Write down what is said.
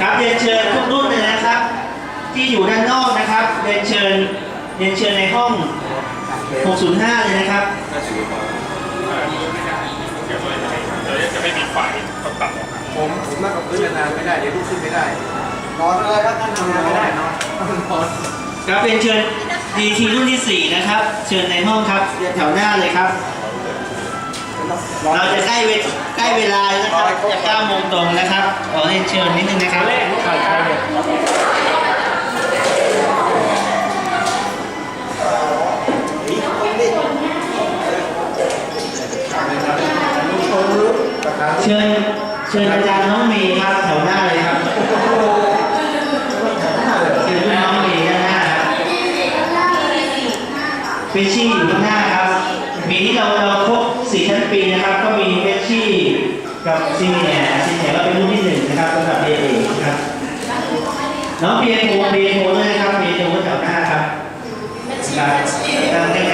ครับเรียนเชิญทุกรุ่นเลยนะครับ ที่อยู่ด้านนอกนะครับเรียนเชิญเรียนเชิญในห้อง 605 เลยนะครับ จะไม่มีไฟต้อมผมผมนั่งกับพื้นนานไม่ได้เดี๋ยวลุกขึ้นไม่ได้นอนเลยถ้าท่านทำงานไม่ได้นอนครับเรียนเชิญดีทีรุ่นที่ 4 นะครับ เชิญในห้องครับแถวหน้าเลยครับ เราจะใกล้เวใกล้เวลาแล้วนะครับจะ9โมงตรงนะครับขอเรียนเชิญนิดนึงนะครับเชิญเชิญอาจารย์น้องเมย์ครับแถวหน้าเลยครับเชิญน้องเมย์ด้านหน้าครับเฟชชี่อยู่ข้างหน้าครับปีนี้เราเราครบสี่ชั้นปีนะครับ ก็มีเฟชชี่ กับซีเนียร์ซีเนียร์ก็เป็นรุ่นที่หนึ่งนะครับสำหรับเอเอครับน้องเปียโทเปียโทด้วยนะครับเปียโทแถวหน้าครับครับตั้งใกล้ๆ